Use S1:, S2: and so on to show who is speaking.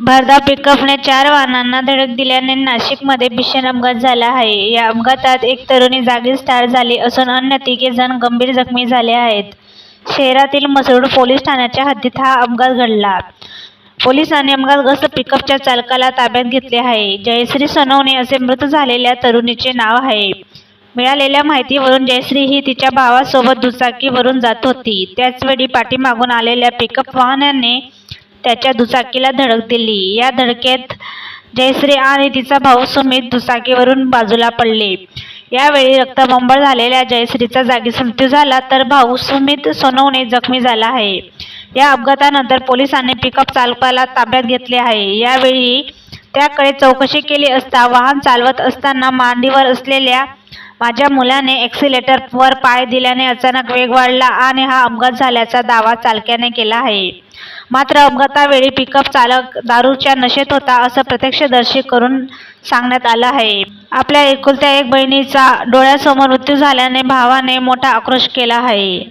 S1: भरधाव पिकअपने चार वाहनांना धडक दिल्याने नाशिकमध्ये भीषण अपघात झाला आहे. या अपघातात एक तरुणी जागीच ठार झाली असून अन्य तिघे जण गंभीर जखमी झाले आहेत. शहरातील मसरूड पोलीस ठाण्याच्या हद्दीत हा अपघात घडला. पोलिसांनी अपघातग्रस्त पिकअपच्या चालकाला ताब्यात घेतले आहे. जयश्री सनवणे असे मृत झालेल्या तरुणीचे नाव आहे. मिळालेल्या माहितीवरून जयश्री ही तिच्या भावासोबत दुचाकीवरून जात होती. त्याचवेळी पाठीमागून आलेल्या पिकअप वाहनाने त्याच्या दुचाकीला धडक दिली. या धडकेत जयश्री आणि तिचा भाऊ सुमित दुचाकीवरून बाजूला पडले. यावेळी रक्तबंबळ झालेल्या जयश्रीचा जागीच मृत्यू झाला तर भाऊ सुमित सोनवणे जखमी झाला आहे. या अपघातानंतर पोलिसांनी पिकअप चालकाला ताब्यात घेतले आहे. यावेळी त्याकडे चौकशी केली असता वाहन चालवत असताना मांडीवर असलेल्या माझ्या मुलाने ॲक्सिलेटरवर पाय दिल्याने अचानक वेग वाढला आणि हा अपघात झाल्याचा दावा चालक्याने केला आहे. मात्र अपघातावेळी पिकअप चालक दारूच्या नशेत होता असं प्रत्यक्षदर्शी करून सांगण्यात आलं आहे. आपल्या एकुलत्या एक बहिणीचा डोळ्यासमोर मृत्यू झाल्याने भावाने मोठा आक्रोश केला आहे.